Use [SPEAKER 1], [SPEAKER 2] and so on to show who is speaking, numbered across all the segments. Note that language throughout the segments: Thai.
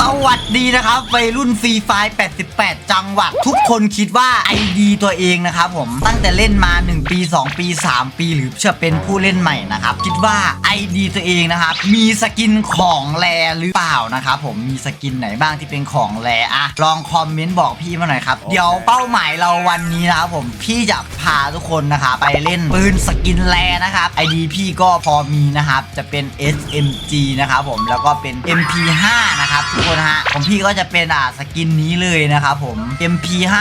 [SPEAKER 1] สวัสดีนะครับวัยรุ่นฟรีไฟ88 จังหวัด ทุกคนคิดว่า ID ตัวเองนะครับผมตั้งแต่เล่นมา 1 ปี 2 ปี 3 ปี หรือจะเป็นผู้เล่นใหม่นะครับ คิดว่า ID ตัวเองนะครับ มีสกินของแรหรือเปล่านะครับผมมีสกินไหนบ้างที่เป็นของแรอะลองคอมเมนต์บอกพี่มาหน่อยครับ เดี๋ยวเป้าหมายเราวันนี้นะครับผมพี่จะพาทุกคนนะครับไปเล่นปืนสกินแรนะครับ ID พี่ก็พอมีนะครับจะเป็น SMG นะครับผมแล้วก็เป็น MP5 นะครับคนฮะของพี่ก็จะเป็นอ่าสกินนี้เลยนะครับผม MP5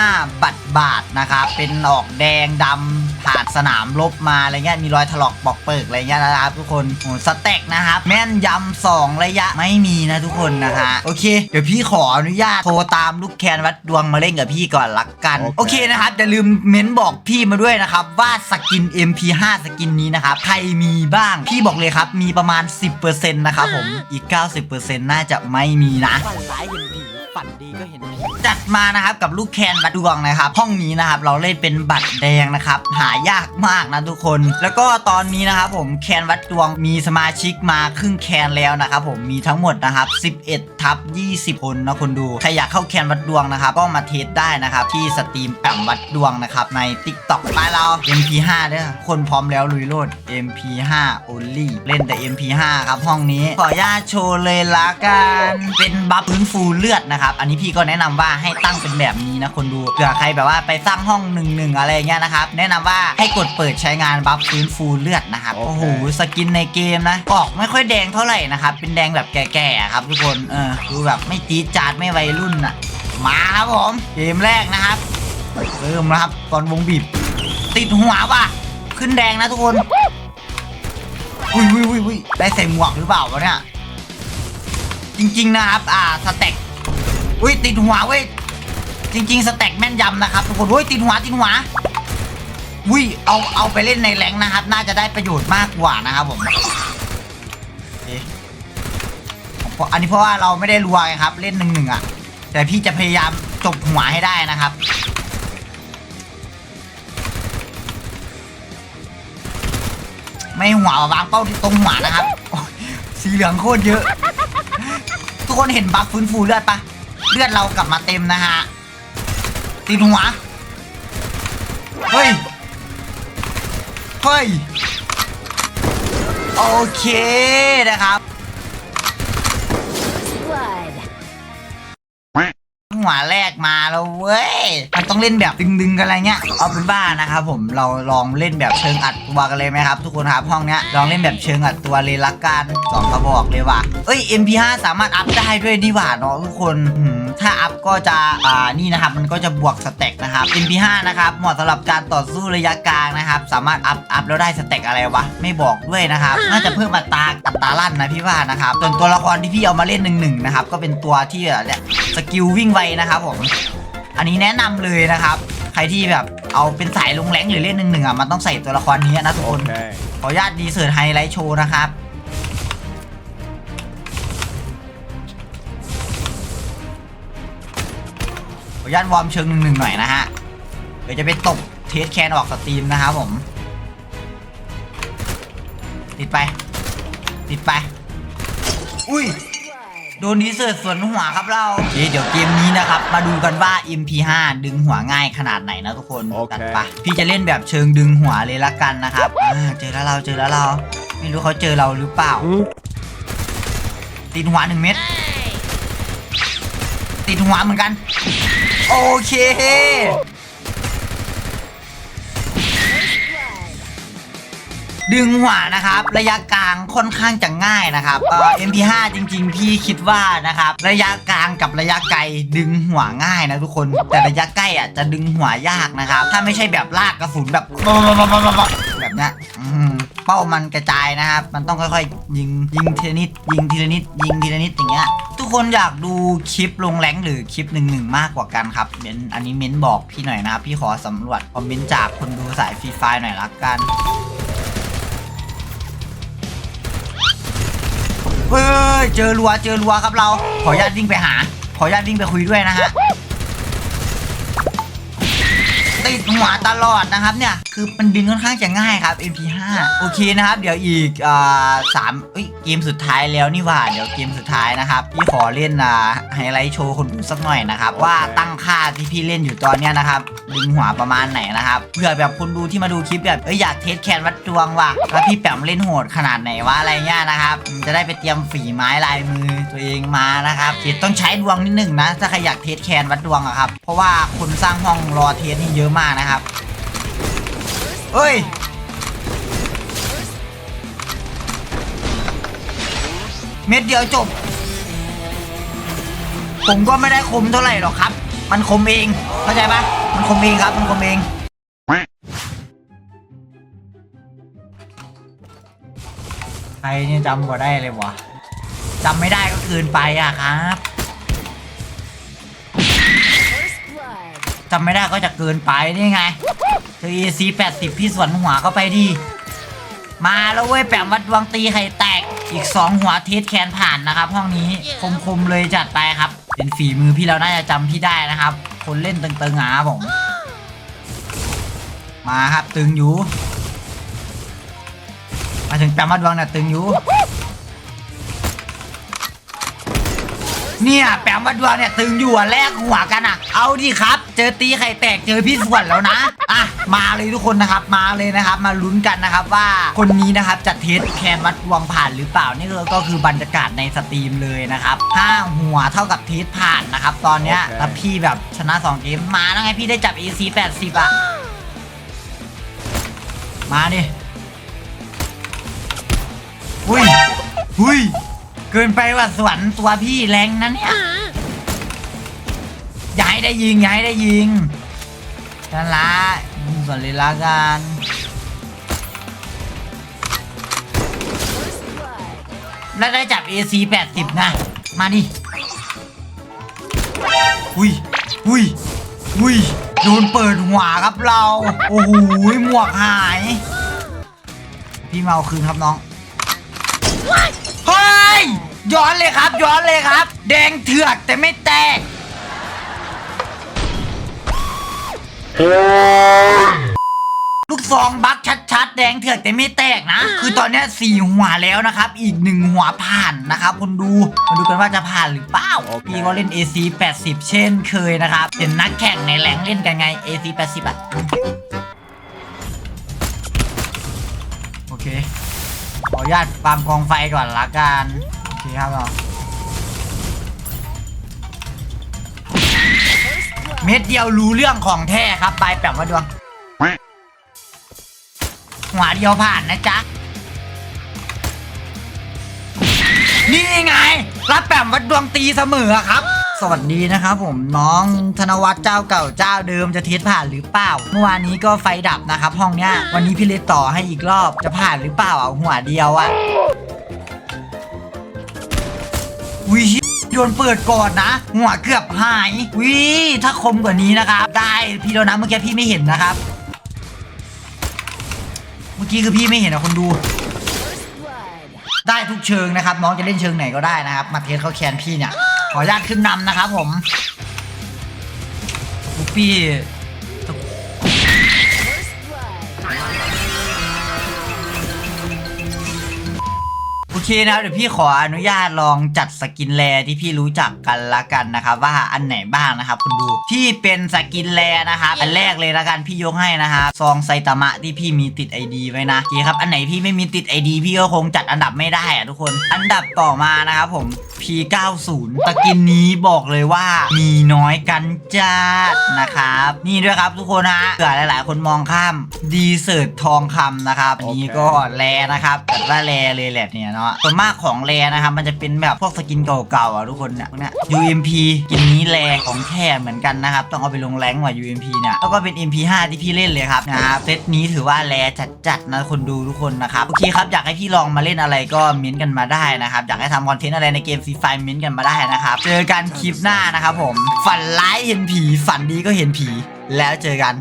[SPEAKER 1] บัตรบาทนะครับเป็นออกแดงดำานสนามรบมาอะไรเงี้ยมีรอยถลอกปอกเปิกอะไรเงี้ยนะครับทุกคนโอ้สเต็กนะครับแม่นยำสองระยะไม่มีนะทุกคนนะฮะโอเค เดี๋ยวพี่ขออนุญาตโทรตามลูกแคนวัดดวงมาเล่นกับพี่ก่อนละกัน
[SPEAKER 2] โอเค
[SPEAKER 1] โอเคนะครับอย่าลืมเม้นบอกพี่มาด้วยนะครับว่าสกิน MP5 สกินนี้นะครับใครมีบ้างพี่บอกเลยครับมีประมาณ 10%นะครับผมอีก 90%น่าจะไม่มีนะ
[SPEAKER 3] ฝันร้ายเห็นผี ฝันดีก็เห็นผี
[SPEAKER 1] จัดมานะครับกับลูกแคนวัดดวงนะครับ ห้องนี้นะครับเราเล่นเป็นบัตรแดงนะครับ หายากมากนะทุกคน แล้วก็ตอนนี้นะครับผมแคนวัดดวงมีสมาชิกมาครึ่งแคนแล้วนะครับผมมีทั้งหมดนะครับ 11 ทับ 20 คนนะคนดูใครอยากเข้าแคนวัดดวงนะครับ ก็มาเทสได้นะครับที่สตรีมแปมวัดดวงนะครับใน TikTok ไปเรา MP5 เด้อคนพร้อมแล้วลุยโลด MP5 only เล่นแต่ MP5 ครับห้องนี้ขออนุญาตโชว์เลยละกันเป็นบัฟฟื้นฟูเลือดนะครับอันนี้พี่ก็แนะนำว่าให้ตั้งเป็นแบบนี้นะคนดูเผื่อใครแบบว่าไปสร้างห้องหนึ่งหนึ่งอะไรเงี้ยนะครับ แนะนำว่าให้กดเปิดใช้งานบัฟฟื้นฟูเลือดนะครับ
[SPEAKER 2] โอ
[SPEAKER 1] โอ้
[SPEAKER 2] เค
[SPEAKER 1] โห สกินในเกมนะ ออกไม่ค่อยแดงเท่าไหร่นะครับ เป็นแดงแบบแก่ๆครับทุกคน เออ ดูแบบไม่จี๊ดจาดไม่วัยรุ่นอะ มาครับผม เกมแรกนะครับเริ่มแล้วครับตอนวงบีบ ติดหัวว่ะ ขึ้นแดงนะทุกคนอุ้ยอุ้ยอุ้ยอุ้ยได้ใส่หมวกหรือเปล่าวะเนี่ยจริงๆนะครับ อ่าสเต็ก อุ้ยติดหัวเว้ยจริง ๆสเต็กแม่นยำนะครับทุกคนอุ้ยติดหัวติดหัวอุ้ยเอาเอาไปเล่นในแรงนะครับ น่าจะได้ประโยชน์มากกว่านะครับผมอันนี้เพราะว่าเราไม่ได้รัวไงครับ เล่นหนึ่งหนึ่งอะ แต่พี่จะพยายามจบหัวให้ได้นะครับไม่หัววางเป้าที่ตรงหัวนะครับ สีเหลืองโคตรเยอะ ทุกคนเห็นบัฟฟื้นฟูเลือดปะ เลือดเรากลับมาเต็มนะฮะตีหัวเฮ้ยเฮ้ยโอเคนะครับ หัวแรกมาแล้วเว้ย มันต้องเล่นแบบดึงๆกันอะไรเงี้ย เอาเป็นบ้านะครับผมเราลองเล่นแบบเชิงอัดตัวกันเลยไหมครับ ทุกคนครับห้องเนี้ยลองเล่นแบบเชิงอัดตัวเลยละกันสองกระบอกเลยว่ะเอ้ย MP5 สามารถอัพได้ด้วยดีหว่าเนาะทุกคนหืมถ้าอัพก็จะอ่านี่นะครับมันก็จะบวกสเต็กนะครับ MP5 นะครับเหมาะสำหรับการต่อสู้ระยะกลางนะครับสามารถอัพอัพแล้วได้สเต็กอะไรวะไม่บอกด้วยนะครับน่าจะเพิ่มอัตราอัตราลั่นนะพี่ว่านะครับส่วนตัวละครที่พี่เอามาเล่นหนึ่งหนึ่งนะครับก็เป็นตัวที่แบบเนี่ยสกิลวิ่งไวนะครับผม อันนี้แนะนำเลยนะครับ ใครที่แบบเอาเป็นสายลงแรงหรือเล่นหนึ่งหนึ่งอะมันต้องใส่ตัวละครนี้นะทุกคน
[SPEAKER 2] Okay.
[SPEAKER 1] ขออนุญาตดีเสิร์ตไฮไลท์โชว์นะครับขออนุญาตวอร์มเชิงหนึ่งหนึ่งหน่อยนะฮะ เดี๋ยวจะไปตบเทสแคนออกสตรีมนะครับผม ติดไป ติดไป อุ้ย โดนดีเสิร์ตสวนหัวครับเราโอเคเดี๋ยวเกมนี้นะครับ มาดูกันว่า MP5 ดึงหัวง่ายขนาดไหนนะทุกคน
[SPEAKER 2] โอเค
[SPEAKER 1] จัดไปพี่จะเล่นแบบเชิงดึงหัวเลยละกันนะครับอ่าเจอแล้วเราเจอแล้วเรา ไม่รู้เขาเจอเราหรือเปล่า ติดหัวหนึ่งเม็ด ติดหัวเหมือนกัน โอเค ดึงหัวนะครับ ระยะกลางค่อนข้างจะง่ายนะครับเอ่อ MP5 จริง ๆ พี่คิดว่านะครับ ระยะกลางกับระยะไกลดึงหัวง่ายนะทุกคน แต่ระยะใกล้อะจะดึงหัวยากนะครับ ถ้าไม่ใช่แบบลากกระสุนแบบแบบเนี้ยอืมเป้ามันกระจายนะครับ มันต้องค่อยๆ ยิงยิงทีละนิดยิงทีละนิดยิงทีละนิดอย่างเงี้ยทุกคนอยากดูคลิปลงแรงหรือคลิปหนึ่งหนึ่งมากกว่ากันครับเม้นอันนี้เม้นบอกพี่หน่อยนะครับ พี่ขอสำรวจคอมเมนต์จากคนดูสายฟรีไฟหน่อยละกัน เฮ้ยเจอรัวเจอรัวครับเรา ขออนุญาตวิ่งไปหา ขออนุญาตวิ่งไปคุยด้วยนะฮะ ติดหัวตลอดนะครับเนี่ย คือมันดึงค่อนข้างจะง่ายครับ MP5 โอเคนะครับ เดี๋ยวอีกอ่าสามเอ้ยเกมสุดท้ายแล้วนี่หว่า เดี๋ยวเกมสุดท้ายนะครับ พี่ขอเล่นอ่าไฮไลท์โชว์คนดูสักหน่อยนะครับ ว่าตั้งค่าที่พี่เล่นอยู่ตอนเนี้ยนะครับ ดึงหัวประมาณไหนนะครับเผื่อแบบคนดูที่มาดูคลิปแบบเอ้ยอยากเทสแคนวัดดวงว่ะแล้วพี่แปมเล่นโหดขนาดไหนวะอะไรเงี้ยนะครับจะได้ไปเตรียมฝีไม้ลายมือตัวเองมานะครับเดี๋ยวต้องใช้ดวงนิดหนึ่งนะ ถ้าใครอยากเทสแคนวัดดวงอะครับ เพราะว่าคนสร้างห้องรอเทสนี่เยอะมากนะครับเอ้ยเม็ดเดียวจบ ผมก็ไม่ได้คมเท่าไหร่หรอกครับ มันคมเอง เข้าใจปะมันคมเองครับ มันคมเอง ใครเนี่ยจำกว่าได้เลยวะจำไม่ได้ก็เกินไปอะครับ จำไม่ได้ก็จะเกินไปนี่ไงเจอ EC 80 พี่สวนหัวเข้าไปดี มาแล้วเว้ยแปมวัดดวงตีไข่แตก อีก 2 หัวเทสแคนผ่านนะครับ ห้องนี้คมๆเลยจัดไปครับ เป็นฝีมือพี่แล้วน่าจะจำพี่ได้นะครับ คนเล่นตึงๆหาผม มาครับตึงอยู่ มาถึงแปมวัดดวงเนี่ยตึงอยู่เนี่ยแปมวัดดวงเนี่ยตึงอยู่แลกหัวกันอะ เอาดิครับ เจอตีไข่แตกเจอพี่ส่วนแล้วนะอะมาเลยทุกคนนะครับมาเลยนะครับ มาลุ้นกันนะครับว่าคนนี้นะครับจะเทสแคนวัดดวงผ่านหรือเปล่านี่ก็คือบรรยากาศในสตรีมเลยนะครับห้าหัวเท่ากับเทสผ่านนะครับ ตอนเนี้ยแล้วพี่แบบชนะ2เกมมาแล้วไงพี่ได้จับ AC 80อะมาดิอุ้ยอุ้ยเกินไปว่าสวรรค์ตัวพี่แรงนะเนี่ยอ ย่าให้ได้ยิงย่าให้ได้ยิงกันละส่วนเลยละกันแล้วได้จับ AC 80 นะ มาดิ อุ้ย อุ้ย อุ้ย โดนเปิดหัวครับเรา โอ้โห หมวกหาย พี่เมาคืนครับน้อง เฮ้ย ย้อนเลยครับ ย้อนเลยครับ แดงเถือกแต่ไม่แตก ลูกซองบักชัดๆ แดงเถือกแต่ไม่แตกนะ คือตอนเนี้ยสี่หัวแล้วนะครับ อีกหนึ่งหัวผ่านนะครับคนดูมาดูกันว่าจะผ่านหรือเปล่าพี่ก็เล่น AC 80 เช่นเคยนะครับ เป็นนักแข่งในแรงเล่นกันไง AC 80อะโอเคขออนุญาตปาล์มกองไฟก่อนละกัน โอเคครับเรา เม็ดเดียวรู้เรื่องของแท้ครับใบแปมมาดวง หัวเดียวผ่านนะจ๊ะ นี่ไง รับแปมวัดดวงตีเสมอครับ สวัสดีนะครับผมน้องธนวัฒน์เจ้าเก่าเจ้าเดิมจะเทสผ่านหรือเปล่า เมื่อวานนี้ก็ไฟดับนะครับ ห้องเนี้ย วันนี้พี่เลต่อให้อีกรอบจะผ่านหรือเปล่าเอาหัวเดียวอะวิ โดนเปิดก่อนนะ หัวเกือบหายวิถ้าคมกว่านี้นะครับ ได้พี่โดนนะเมื่อกี้พี่ไม่เห็นนะครับ เมื่อกี้คือพี่ไม่เห็นนะคนดู ได้ทุกเชิงนะครับ น้องจะเล่นเชิงไหนก็ได้นะครับ มาเทสเขาแคนพี่เนี่ย ขออนุญาตขึ้นนำนะครับผมพี่ เคนะครับเดี๋ยวพี่ขออนุญาตลองจัดสกินแรที่พี่รู้จักกันละกันนะครับว่าอันไหนบ้างนะครับคุณดูที่เป็นสกินแรนะครับอันแรกเลยละกันพี่ยกให้นะครับซองไซตามะที่พี่มีติด ID ไว้นะโอเคครับอันไหนพี่ไม่มีติด ID พี่ก็คงจัดอันดับไม่ได้อะทุกคน อันดับต่อมานะครับผม P90 สกินนี้บอกเลยว่ามีน้อยกันจัดนะครับ นี่ด้วยครับทุกคนฮะเผื่อหลาย ๆ คนมองข้ามดีเซิร์ตทองคำนะครับอันนี้ก็แรนะครับแต่ว่าแรเลยแหละเนี่ยเนาะส่วนมากของแรนะครับ มันจะเป็นแบบพวกสกินเก่าๆอะทุกคนเนี่ยพวกเนี้ย UMP กินนี้แรของแท้เหมือนกันนะครับ ต้องเอาไปลงแรงกว่า UMP เนี่ยแล้วก็เป็น MP5 ที่พี่เล่นเลยครับนะครับเซตนี้ถือว่าแรจัดๆนะคนดูทุกคนนะครับโอเคครับอยากให้พี่ลองมาเล่นอะไรก็เม้นต์กันมาได้นะครับอยากให้ทำคอนเทนต์อะไรในเกมฟรีไฟเม้นต์กันมาได้นะครับเจอกันคลิปหน้านะครับผมฝันร้ายเห็นผีฝันดีก็เห็นผีแล้วเจอกัน